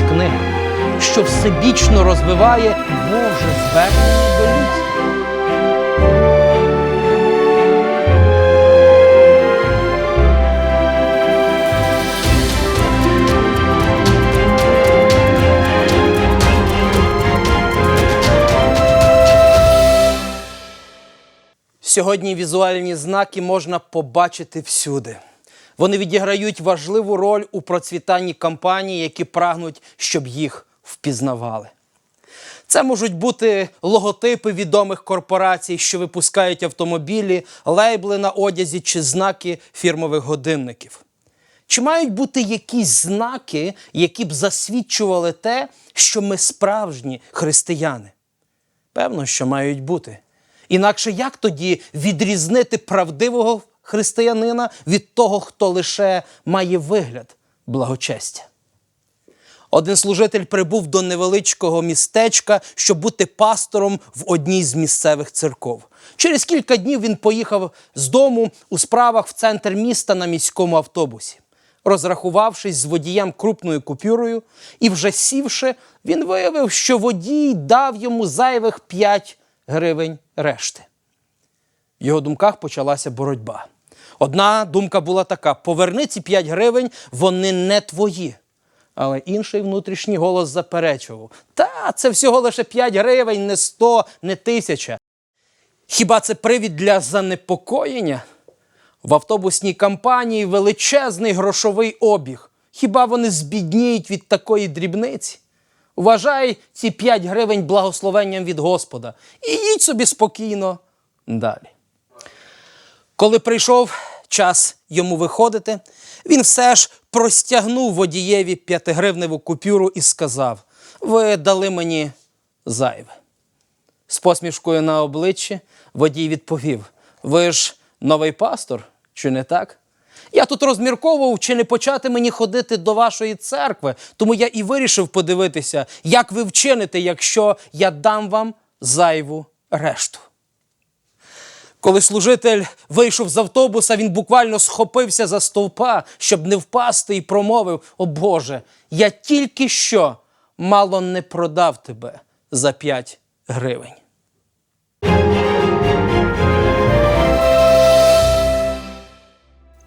з книги, що всебічно розвиває Боже звернення до людства. Сьогодні візуальні знаки можна побачити всюди. Вони відіграють важливу роль у процвітанні компаній, які прагнуть, щоб їх впізнавали. Це можуть бути логотипи відомих корпорацій, що випускають автомобілі, лейбли на одязі чи знаки фірмових годинників. Чи мають бути якісь знаки, які б засвідчували те, що ми справжні християни? Певно, що мають бути. Інакше як тоді відрізнити правдивого християнина від того, хто лише має вигляд благочестя? Один служитель прибув до невеличкого містечка, щоб бути пастором в одній з місцевих церков. Через кілька днів він поїхав з дому у справах в центр міста на міському автобусі. Розрахувавшись з водієм крупною купюрою і вже сівши, він виявив, що водій дав йому зайвих 5 гривень решти. В його думках почалася боротьба. Одна думка була така: поверни ці 5 гривень, вони не твої. Але інший внутрішній голос заперечував: Та, це всього лише 5 гривень, не 100, не тисяча. Хіба це привід для занепокоєння? В автобусній компанії величезний грошовий обіг. Хіба вони збідніють від такої дрібниці? Вважай ці 5 гривень благословенням від Господа і їдь собі спокійно далі. Коли прийшов час йому виходити, він все ж простягнув водієві п'ятигривневу купюру і сказав: Ви дали мені зайве. З посмішкою на обличчі водій відповів: Ви ж новий пастор, чи не так? Я тут розмірковував, чи не почати мені ходити до вашої церкви, тому я і вирішив подивитися, як ви вчините, якщо я дам вам зайву решту. Коли служитель вийшов з автобуса, він буквально схопився за стовпа, щоб не впасти, і промовив: О Боже, я тільки що мало не продав тебе за п'ять гривень.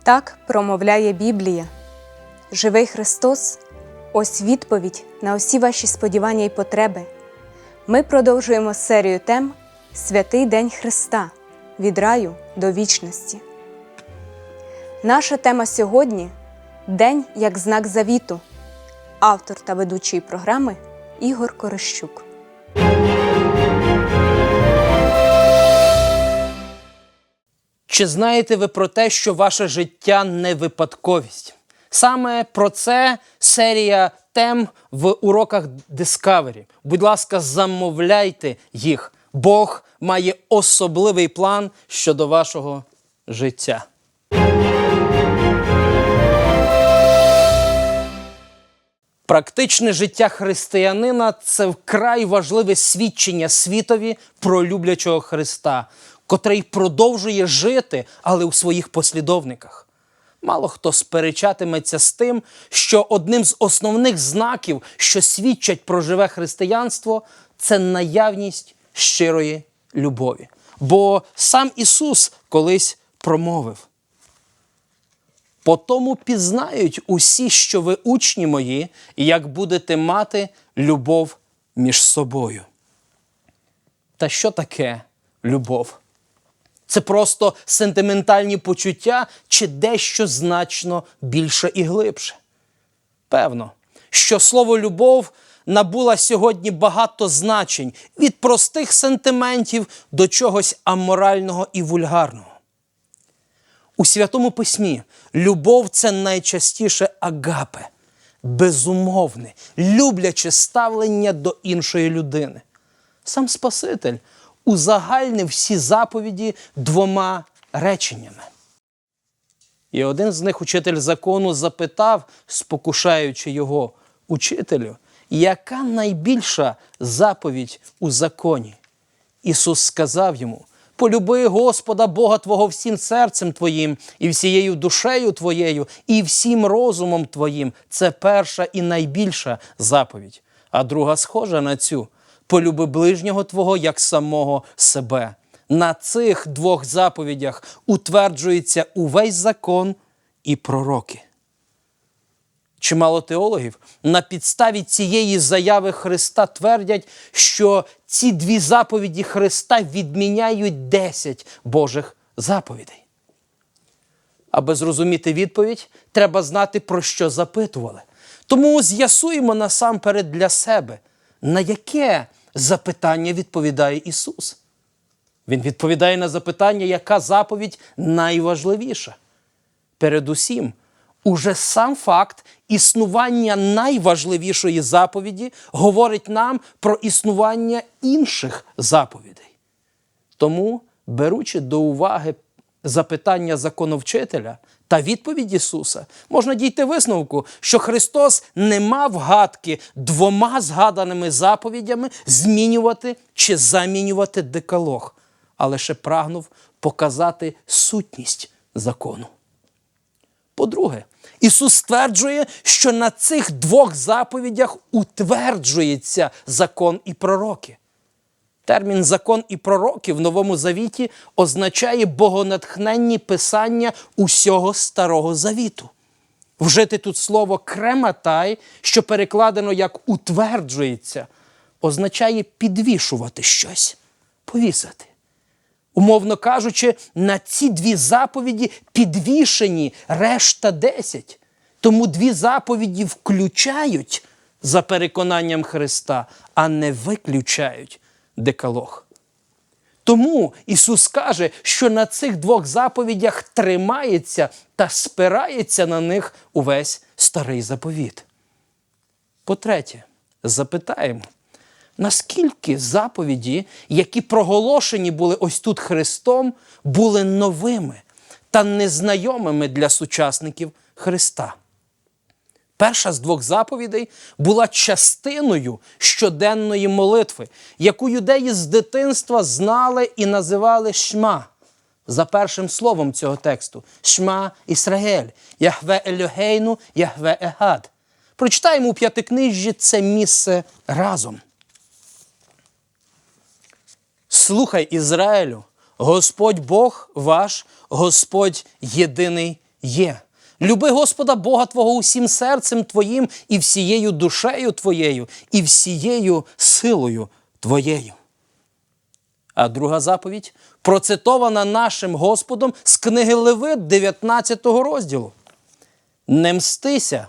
Так промовляє Біблія. Живий Христос ось відповідь на усі ваші сподівання і потреби. Ми продовжуємо серію тем Святий День Христа від раю до вічності. Наша тема сьогодні День як знак завіту. Автор та ведучий програми Ігор Корощук. Чи знаєте ви про те, що ваше життя не випадковість? Саме про це серія тем в уроках Discovery. Будь ласка, замовляйте їх. Бог має особливий план щодо вашого життя. Практичне життя християнина це вкрай важливе свідчення світові про люблячого Христа, котрий продовжує жити, але у своїх послідовниках. Мало хто сперечатиметься з тим, що одним з основних знаків, що свідчать про живе християнство, це наявність щирої любові. Бо сам Ісус колись промовив. По тому пізнають усі, що ви учні мої, як будете мати любов між собою. Та що таке любов? Це просто сентиментальні почуття чи дещо значно більше і глибше? Певно, що слово любов набула сьогодні багато значень від простих сентиментів до чогось аморального і вульгарного. У Святому Письмі любов це найчастіше агапе, безумовне, любляче ставлення до іншої людини. Сам Спаситель узагальнив всі заповіді двома реченнями. І один з них учитель закону запитав, спокушаючи його, учителю, яка найбільша заповідь у законі? Ісус сказав йому: Полюби Господа Бога Твого всім серцем Твоїм, і всією душею Твоєю, і всім розумом Твоїм. Це перша і найбільша заповідь. А друга схожа на цю полюби ближнього Твого як самого себе. На цих двох заповідях утверджується увесь закон і пророки. Чимало теологів на підставі цієї заяви Христа твердять, що ці дві заповіді Христа відміняють 10 Божих заповідей. Аби зрозуміти відповідь, треба знати, про що запитували. Тому з'ясуємо насамперед для себе, на яке запитання відповідає Ісус. Він відповідає на запитання, яка заповідь найважливіша. Передусім, уже сам факт існування найважливішої заповіді говорить нам про існування інших заповідей. Тому, беручи до уваги запитання законовчителя та відповідь Ісуса, можна дійти висновку, що Христос не мав гадки двома згаданими заповідями змінювати чи замінювати декалог, а лише прагнув показати сутність закону. По-друге, Ісус стверджує, що на цих двох заповідях утверджується закон і пророки. Термін закон і пророки в Новому Завіті означає богонатхненні писання усього Старого Завіту. Вжити тут слово крематай, що перекладено як утверджується, означає підвішувати щось, повісити. Умовно кажучи, на ці дві заповіді підвішені решта десять. Тому дві заповіді включають за переконанням Христа, а не виключають декалог. Тому Ісус каже, що на цих двох заповідях тримається та спирається на них увесь старий заповіт. По-третє, запитаємо, наскільки заповіді, які проголошені були ось тут Христом, були новими та незнайомими для сучасників Христа. Перша з двох заповідей була частиною щоденної молитви, яку юдеї з дитинства знали і називали Шма. За першим словом цього тексту Шма Ісраїль, Яхве Ельогейну, Яхве Егад. Прочитаємо у п'ятикнижжі це місце разом. Слухай Ізраїлю, Господь Бог ваш, Господь єдиний є. Люби Господа Бога Твого усім серцем Твоїм і всією душею Твоєю, і всією силою Твоєю. А друга заповідь процитована нашим Господом з книги Левит 19 розділу. Не мстися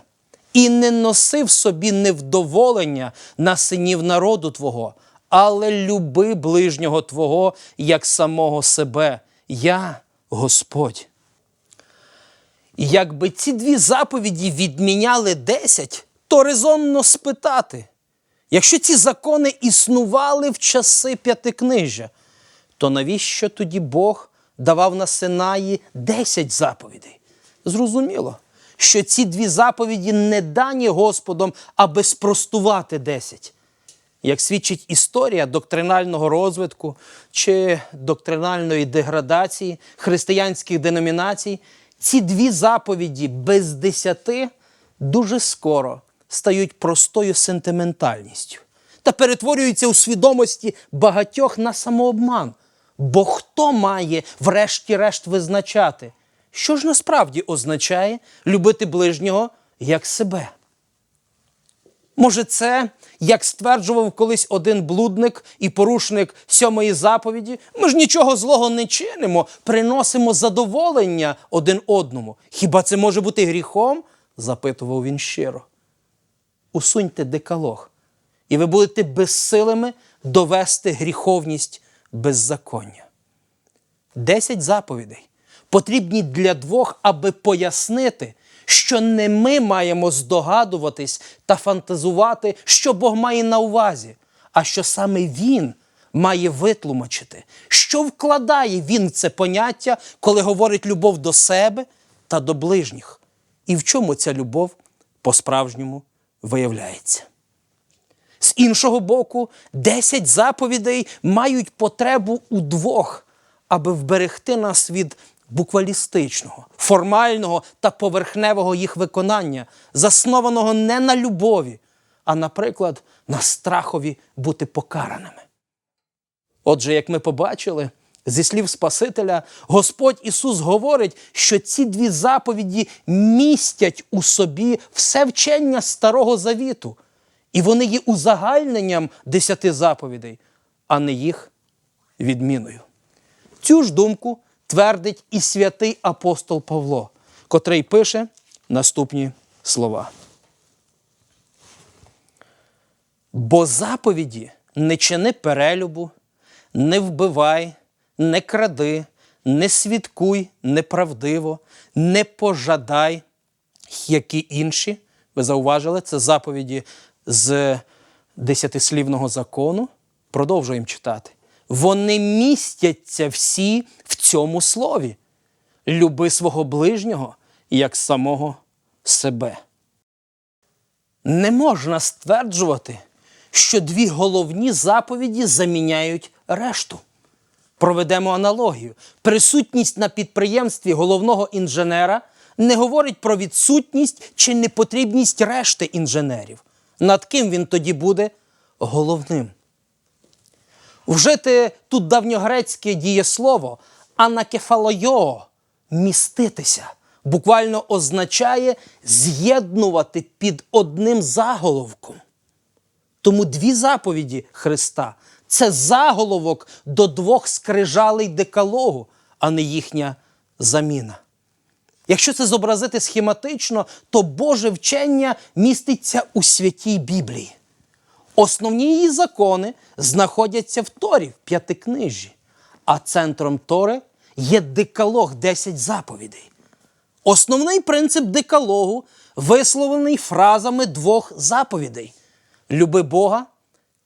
і не носи в собі невдоволення на синів народу Твого, але люби ближнього Твого як самого себе. Я Господь. І Якби ці дві заповіді відміняли десять, то резонно спитати, якщо ці закони існували в часи п'ятикнижжя, то навіщо тоді Бог давав на Синаї десять заповідей? Зрозуміло, що ці дві заповіді не дані Господом, аби спростувати десять. Як свідчить історія доктринального розвитку чи доктринальної деградації християнських деномінацій, ці дві заповіді без десяти дуже скоро стають простою сентиментальністю та перетворюються у свідомості багатьох на самообман. Бо хто має, врешті-решт, визначати, що ж насправді означає любити ближнього як себе? Може, це, як стверджував колись один блудник і порушник сьомої заповіді, ми ж нічого злого не чинимо, приносимо задоволення один одному. Хіба це може бути гріхом? запитував він щиро. Усуньте декалог, і ви будете безсилими довести гріховність беззаконня. Десять заповідей потрібні для двох, аби пояснити, що не ми маємо здогадуватись та фантазувати, що Бог має на увазі, а що саме Він має витлумачити, що вкладає Він в це поняття, коли говорить любов до себе та до ближніх, і в чому ця любов по-справжньому виявляється. З іншого боку, 10 заповідей мають потребу у двох, аби вберегти нас від буквалістичного, формального та поверхневого їх виконання, заснованого не на любові, а, наприклад, на страхові бути покараними. Отже, як ми побачили, зі слів Спасителя, Господь Ісус говорить, що ці дві заповіді містять у собі все вчення Старого Завіту, і вони є узагальненням десяти заповідей, а не їх відміною. Цю ж думку твердить і святий апостол Павло, котрий пише наступні слова. Бо заповіді не чини перелюбу, не вбивай, не кради, не свідкуй неправдиво, не пожадай, які інші. Ви зауважили, це заповіді з десятислівного закону. Продовжуємо читати. Вони містяться всі в цьому слові. Люби свого ближнього як самого себе. Не можна стверджувати, що дві головні заповіді заміняють решту. Проведемо аналогію. Присутність на підприємстві головного інженера не говорить про відсутність чи непотрібність решти інженерів. Над ким він тоді буде головним? Вжити тут давньогрецьке дієслово анакефалойо міститися буквально означає з'єднувати під одним заголовком. Тому дві заповіді Христа це заголовок до двох скрижалей декалогу, а не їхня заміна. Якщо це зобразити схематично, то Боже вчення міститься у святій Біблії. Основні її закони знаходяться в Торі, в п'ятикнижі, а центром Тори є декалог 10 заповідей. Основний принцип декалогу висловлений фразами двох заповідей: люби Бога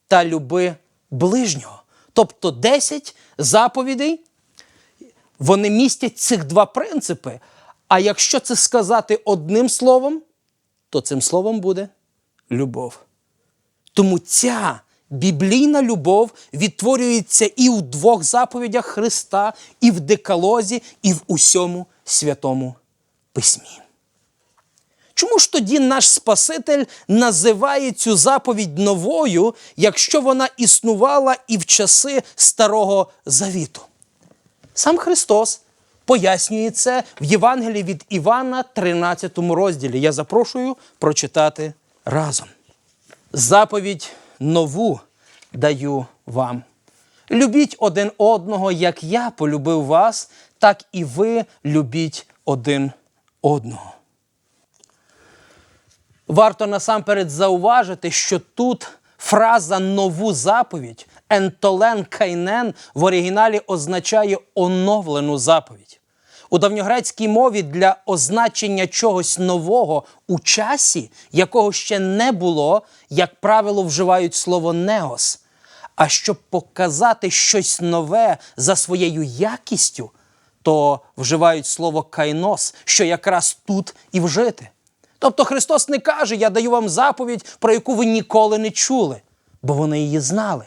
та люби ближнього. Тобто 10 заповідей, вони містять цих два принципи. А якщо це сказати одним словом, то цим словом буде любов. Тому ця біблійна любов відтворюється і в двох заповідях Христа, і в декалозі, і в усьому святому письмі. Чому ж тоді наш Спаситель називає цю заповідь новою, якщо вона існувала і в часи Старого Завіту? Сам Христос пояснює це в Євангелії від Івана, 13 розділі. Я запрошую прочитати разом. Заповідь нову даю вам. Любіть один одного, як я полюбив вас, так і ви любіть один одного. Варто насамперед зауважити, що тут фраза нову заповідь ентолен кайнен в оригіналі означає оновлену заповідь. У давньогрецькій мові для означення чогось нового у часі, якого ще не було, як правило, вживають слово неос. А щоб показати щось нове за своєю якістю, то вживають слово кайнос, що якраз тут і вжити. Тобто Христос не каже, я даю вам заповідь, про яку ви ніколи не чули, бо вони її знали.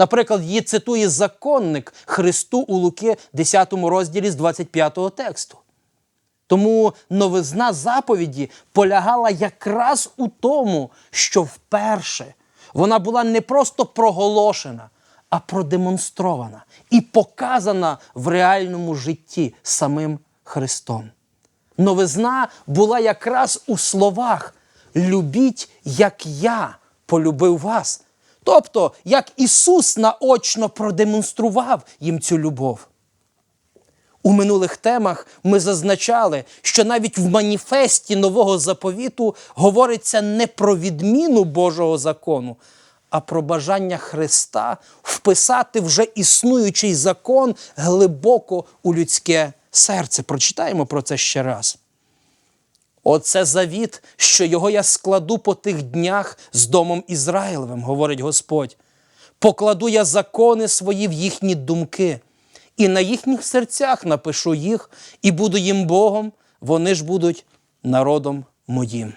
Наприклад, її цитує законник Христу у Луки, 10 розділі з 25 тексту. Тому новизна заповіді полягала якраз у тому, що вперше вона була не просто проголошена, а продемонстрована і показана в реальному житті самим Христом. Новизна була якраз у словах любіть, як я полюбив вас. Тобто, як Ісус наочно продемонстрував їм цю любов. У минулих темах ми зазначали, що навіть в маніфесті нового заповіту говориться не про відміну Божого закону, а про бажання Христа вписати вже існуючий закон глибоко у людське серце. Прочитаємо про це ще раз. Оце завіт, що його я складу по тих днях з домом Ізраїлевим, говорить Господь. Покладу я закони свої в їхні думки, і на їхніх серцях напишу їх, і буду їм Богом, вони ж будуть народом моїм.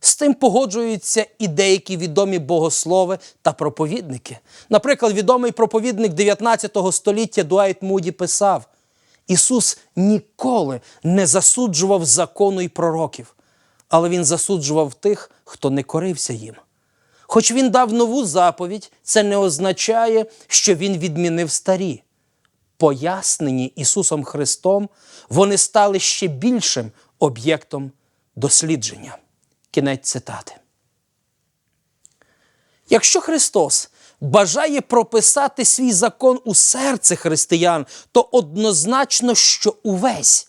З тим погоджуються і деякі відомі богослови та проповідники. Наприклад, відомий проповідник 19 століття Дуайт Муді писав: Ісус ніколи не засуджував закону і пророків, але Він засуджував тих, хто не корився їм. Хоч він дав нову заповідь, це не означає, що Він відмінив старі. Пояснені Ісусом Христом, вони стали ще більшим об'єктом дослідження. Кінець цитати. Якщо Христос бажає прописати свій закон у серце християн, то однозначно, що увесь.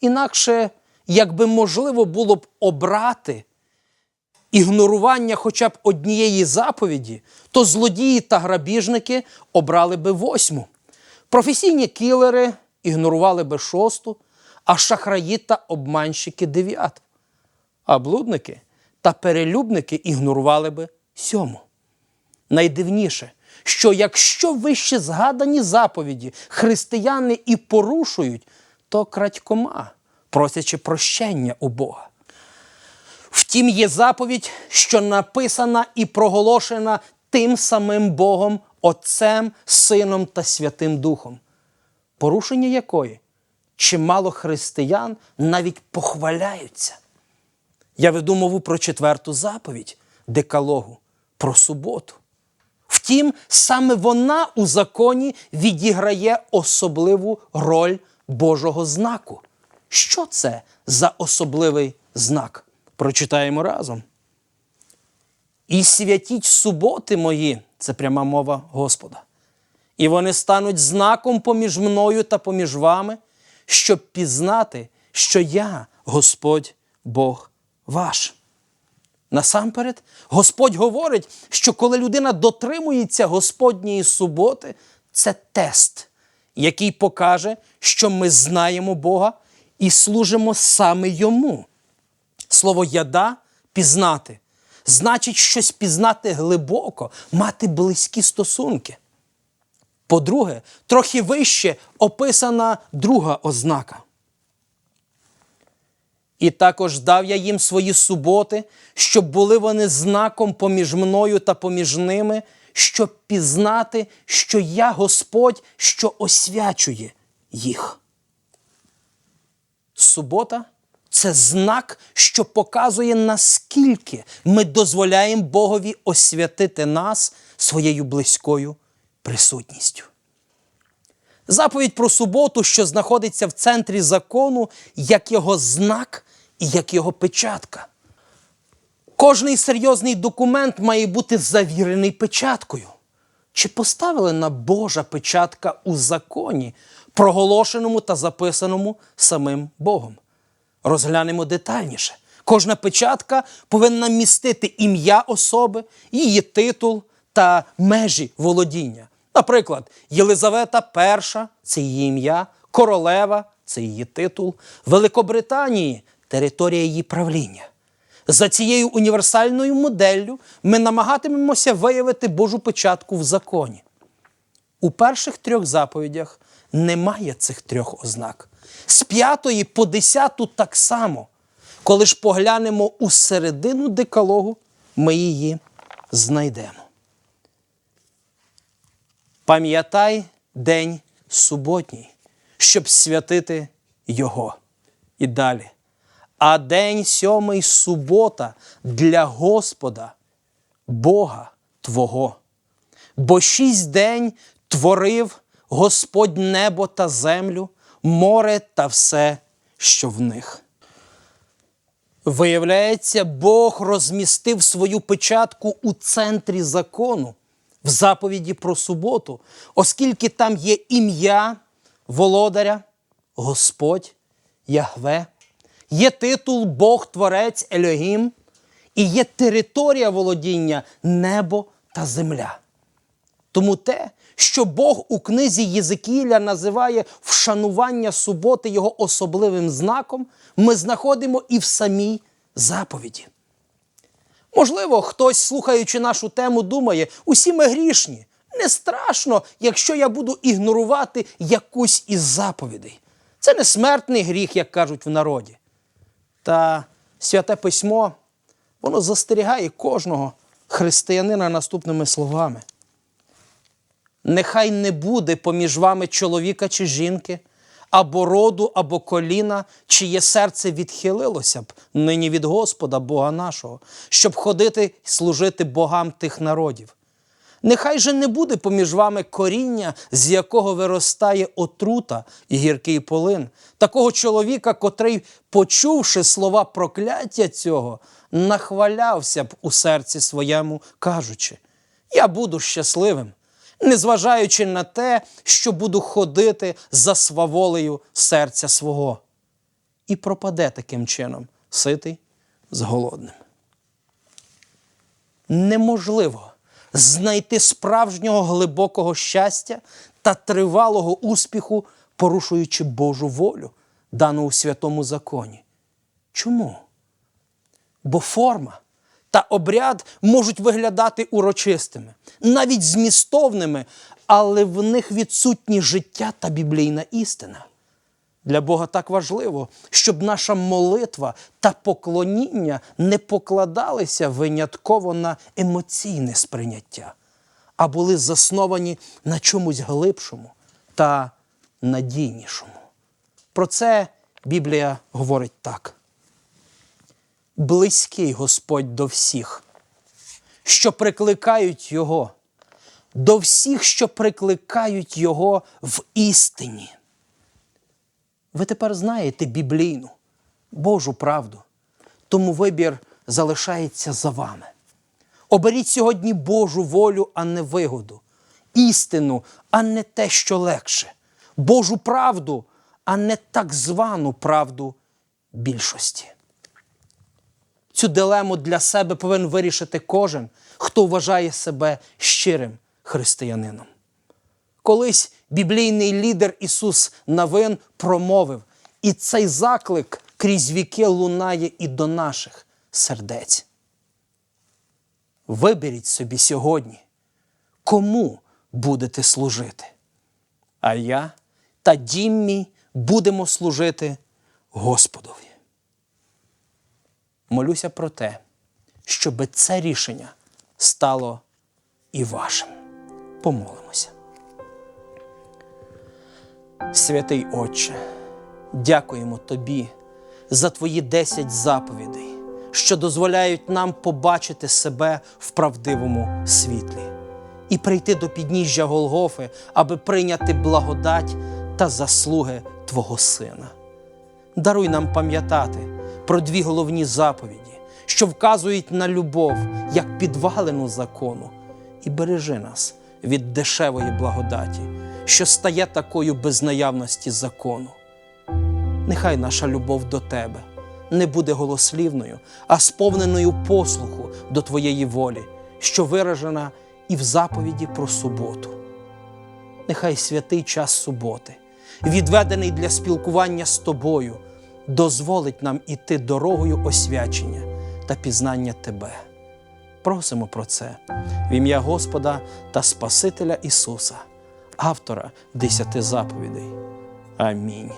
Інакше, якби можливо було б обрати ігнорування хоча б однієї заповіді, то злодії та грабіжники обрали би восьму. Професійні кілери ігнорували би шосту, а шахраї та обманщики дев'яту. А блудники та перелюбники ігнорували би сьому. Найдивніше, що якщо вище згадані заповіді християни і порушують, то крадькома, просячи прощення у Бога. Втім, є заповідь, що написана і проголошена тим самим Богом, Отцем, Сином та Святим Духом, порушення якої чимало християн навіть похваляються. Я веду мову про четверту заповідь Декалогу, про суботу. Втім, саме вона у законі відіграє особливу роль Божого знаку. Що це за особливий знак? Прочитаємо разом. І святіть суботи мої, це пряма мова Господа. І вони стануть знаком поміж мною та поміж вами, щоб пізнати, що я Господь Бог ваш. Насамперед, Господь говорить, що коли людина дотримується Господньої суботи, це тест, який покаже, що ми знаємо Бога і служимо саме Йому. Слово яда пізнати значить щось пізнати глибоко, мати близькі стосунки. По-друге, трохи вище описана друга ознака. І також дав я їм свої суботи, щоб були вони знаком поміж мною та поміж ними, щоб пізнати, що я Господь, що освячує їх. Субота це знак, що показує, наскільки ми дозволяємо Богові освятити нас своєю близькою присутністю. Заповідь про суботу, що знаходиться в центрі закону, як його знак і як його печатка. Кожний серйозний документ має бути завірений печаткою. Чи поставлена Божа печатка у законі, проголошеному та записаному самим Богом? Розглянемо детальніше. Кожна печатка повинна містити ім'я особи, її титул та межі володіння. Наприклад, Єлизавета І це її ім'я, королева це її титул, Великобританії територія її правління. За цією універсальною моделлю ми намагатимемося виявити Божу печатку в законі. У перших трьох заповідях немає цих трьох ознак. З п'ятої по десяту так само. Коли ж поглянемо у середину декалогу, ми її знайдемо. Пам'ятай день суботній, щоб святити його. І далі. А день сьомий субота для Господа, Бога Твого. Бо шість день творив Господь небо та землю, море та все, що в них. Виявляється, Бог розмістив свою печатку у центрі закону, в заповіді про суботу, оскільки там є ім'я володаря, Господь, Ягве, є титул Бог Творець Ельогім, і є територія володіння небо та земля. Тому те, що Бог у книзі Єзикіля називає вшанування суботи його особливим знаком, ми знаходимо і в самій заповіді. Можливо, хтось, слухаючи нашу тему, думає, усі ми грішні. Не страшно, якщо я буду ігнорувати якусь із заповідей. Це не смертний гріх, як кажуть в народі. Та святе письмо воно застерігає кожного християнина наступними словами. Нехай не буде поміж вами чоловіка чи жінки, або роду, або коліна, чиє серце відхилилося б нині від Господа, Бога нашого, щоб ходити і служити богам тих народів. Нехай же не буде поміж вами коріння, з якого виростає отрута і гіркий полин, такого чоловіка, котрий, почувши слова прокляття цього, нахвалявся б у серці своєму, кажучи: Я буду щасливим, незважаючи на те, що буду ходити за сваволею серця свого. І пропаде таким чином ситий з голодним неможливо знайти справжнього глибокого щастя та тривалого успіху, порушуючи Божу волю, дану у святому законі. Чому? Бо форма та обряд можуть виглядати урочистими, навіть змістовними, але в них відсутні життя та біблійна істина. Для Бога так важливо, щоб наша молитва та поклоніння не покладалися винятково на емоційне сприйняття, а були засновані на чомусь глибшому та надійнішому. Про це Біблія говорить так: близький Господь до всіх, що прикликають Його, до всіх, що прикликають Його в істині. Ви тепер знаєте біблійну, Божу правду, тому вибір залишається за вами. Оберіть сьогодні Божу волю, а не вигоду, істину, а не те, що легше, Божу правду, а не так звану правду більшості. Цю дилему для себе повинен вирішити кожен, хто вважає себе щирим християнином. Колись біблійний лідер Ісус Навин промовив, і цей заклик крізь віки лунає і до наших сердець. Виберіть собі сьогодні, кому будете служити. А я та дім мій будемо служити Господові. Молюся про те, щоб це рішення стало і вашим. Помолимося. Святий Отче, дякуємо Тобі за Твої десять заповідей, що дозволяють нам побачити себе в правдивому світлі і прийти до підніжжя Голгофи, аби прийняти благодать та заслуги Твого Сина. Даруй нам пам'ятати про дві головні заповіді, що вказують на любов як підвалену закону, і бережи нас від дешевої благодаті, що стає такою без наявності закону. Нехай наша любов до Тебе не буде голослівною, а сповненою послуху до Твоєї волі, що виражена і в заповіді про суботу. Нехай святий час суботи, відведений для спілкування з тобою, дозволить нам іти дорогою освячення та пізнання Тебе. Просимо про це в ім'я Господа та Спасителя Ісуса, автора десяти заповідей. Амінь.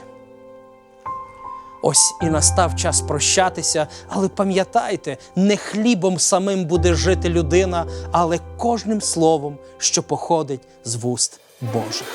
Ось і настав час прощатися, але пам'ятайте, не хлібом самим буде жити людина, але кожним словом, що походить з вуст Божих.